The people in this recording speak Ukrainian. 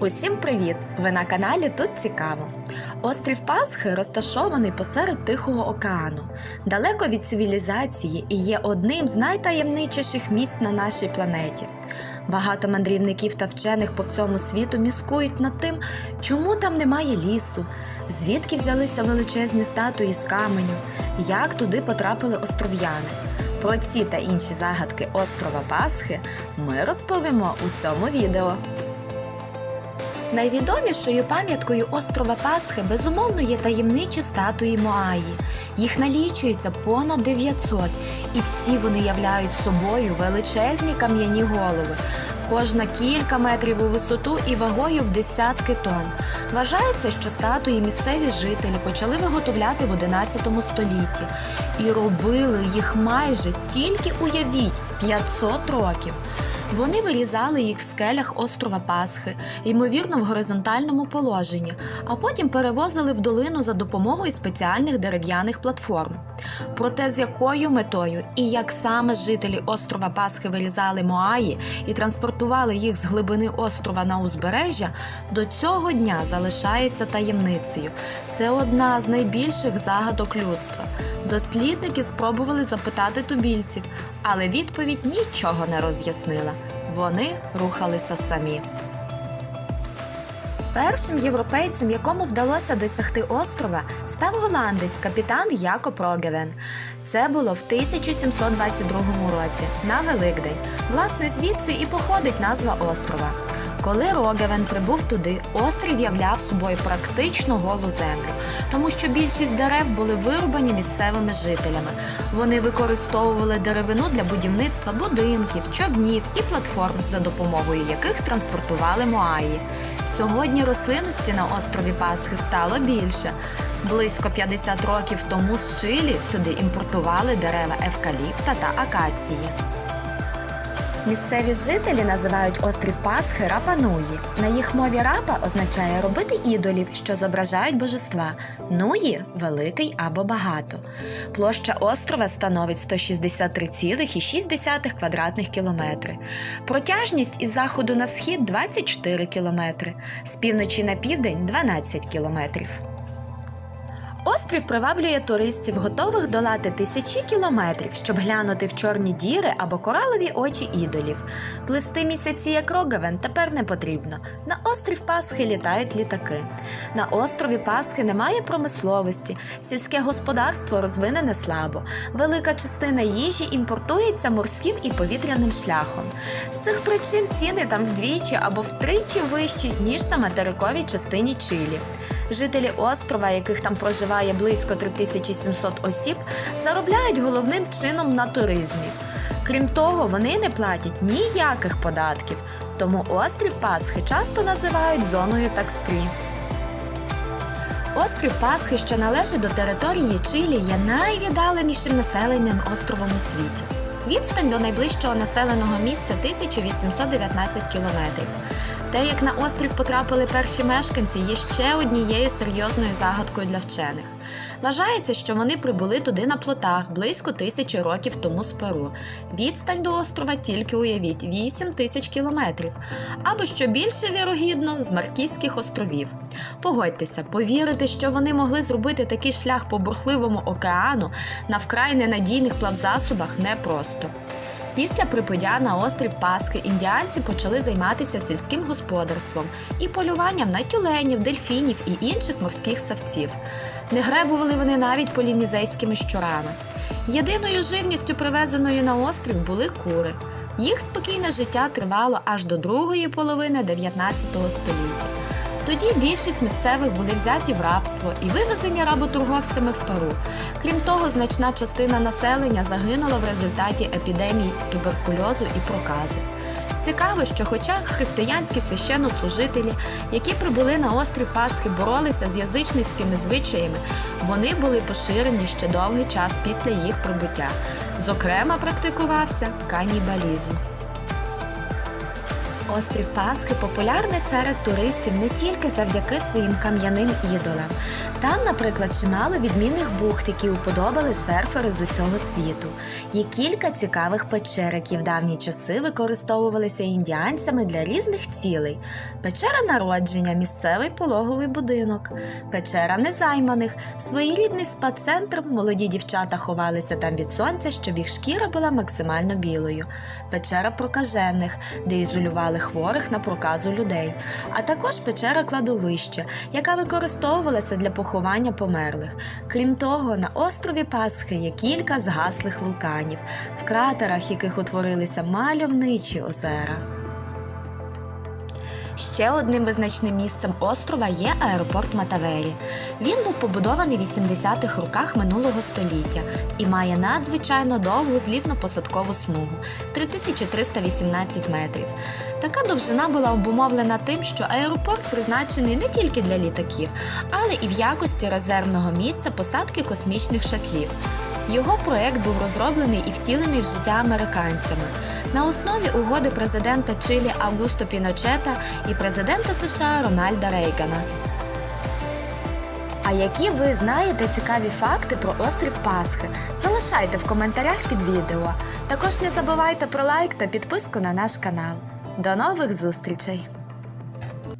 Усім привіт! Ви на каналі Тут Цікаво. Острів Пасхи розташований посеред Тихого океану, далеко від цивілізації і є одним з найтаємничіших місць на нашій планеті. Багато мандрівників та вчених по всьому світу міскують над тим, чому там немає лісу, звідки взялися величезні статуї з каменю, як туди потрапили остров'яни. Про ці та інші загадки острова Пасхи ми розповімо у цьому відео. Найвідомішою пам'яткою острова Пасхи безумовно є таємничі статуї Моаї. Їх налічується понад 900, і всі вони являють собою величезні кам'яні голови. Кожна кілька метрів у висоту і вагою в десятки тонн. Вважається, що статуї місцеві жителі почали виготовляти в 11 столітті і робили їх майже тільки уявіть 500 років. Вони вирізали їх в скелях острова Пасхи, ймовірно, в горизонтальному положенні, а потім перевозили в долину за допомогою спеціальних дерев'яних платформ. Проте з якою метою і як саме жителі острова Пасхи вирізали Моаї і транспортували їх з глибини острова на узбережжя, до цього дня залишається таємницею. Це одна з найбільших загадок людства. Дослідники спробували запитати тубільців, але відповідь нічого не роз'яснила. Вони рухалися самі. Першим європейцем, якому вдалося досягти острова, став голландець капітан Якоб Рогевен. Це було в 1722 році на Великдень. Власне, звідси і походить назва острова. Коли Рогевен прибув туди, острів являв собою практично голу землю, тому що більшість дерев були вирубані місцевими жителями. Вони використовували деревину для будівництва будинків, човнів і платформ, за допомогою яких транспортували Моаї. Сьогодні рослинності на острові Пасхи стало більше. Близько 50 років тому з Чилі сюди імпортували дерева евкаліпта та акації. Місцеві жителі називають острів Пасхи Рапа-Нуї. На їх мові рапа означає робити ідолів, що зображають божества. Нуї великий або багато. Площа острова становить 163,6 квадратних кілометри. Протяжність із заходу на схід 24 кілометри, з півночі на південь 12 кілометрів. Острів приваблює туристів, готових долати тисячі кілометрів, щоб глянути в чорні діри або коралові очі ідолів. Плисти місяці, як Рогавен, тепер не потрібно. На острів Пасхи літають літаки. На острові Пасхи немає промисловості, сільське господарство розвинене слабо. Велика частина їжі імпортується морським і повітряним шляхом. З цих причин ціни там вдвічі або втричі вищі, ніж на материковій частині Чилі. Жителі острова, яких там проживає близько 3700 осіб, заробляють головним чином на туризмі. Крім того, вони не платять ніяких податків, тому острів Пасхи часто називають зоною таксфрі. Острів Пасхи, що належить до території Чилі, є найвіддаленішим населеним островом у світі. Відстань до найближчого населеного місця 1819 кілометрів. Те, як на острів потрапили перші мешканці, є ще однією серйозною загадкою для вчених. Вважається, що вони прибули туди на плотах близько тисячі років тому з Перу. Відстань до острова тільки уявіть 8 тисяч кілометрів, або що більше вірогідно з Маркізьких островів. Погодьтеся, повірити, що вони могли зробити такий шлях по бурхливому океану на вкрай ненадійних плавзасобах непросто. Після прибуття на острів Пасхи індіанці почали займатися сільським господарством і полюванням на тюленів, дельфінів і інших морських савців. Не гребували вони навіть полінезейськими щурами. Єдиною живністю, привезеною на острів, були кури. Їх спокійне життя тривало аж до другої половини 19 століття. Тоді більшість місцевих були взяті в рабство і вивезені работорговцями в Перу. Крім того, значна частина населення загинула в результаті епідемій туберкульозу і прокази. Цікаво, що хоча християнські священнослужителі, які прибули на острів Пасхи, боролися з язичницькими звичаями, вони були поширені ще довгий час після їх прибуття. Зокрема, практикувався канібалізм. Острів Пасхи популярний серед туристів не тільки завдяки своїм кам'яним ідолам. Там, наприклад, чимало відмінних бухт, які уподобали серфери з усього світу. Є кілька цікавих печер, які в давні часи використовувалися індіанцями для різних цілей. Печера народження, місцевий пологовий будинок, печера незайманих, своєрідний спа-центр, молоді дівчата ховалися там від сонця, щоб їх шкіра була максимально білою, печера прокажених, де ізолювали хворих на проказу людей, а також печера кладовище, яка використовувалася для поховання померлих. Крім того, на острові Пасхи є кілька згаслих вулканів, в кратерах яких утворилися мальовничі озера. Ще одним визначним місцем острова є аеропорт Матавері. Він був побудований в 80-х роках минулого століття і має надзвичайно довгу злітно-посадкову смугу 3318 метрів. Така довжина була обумовлена тим, що аеропорт призначений не тільки для літаків, але і в якості резервного місця посадки космічних шатлів. Його проект був розроблений і втілений в життя американцями на основі угоди президента Чилі Августо Піночета і президента США Рональда Рейгана. А які ви знаєте цікаві факти про острів Пасхи? Залишайте в коментарях під відео. Також не забувайте про лайк та підписку на наш канал. До нових зустрічей!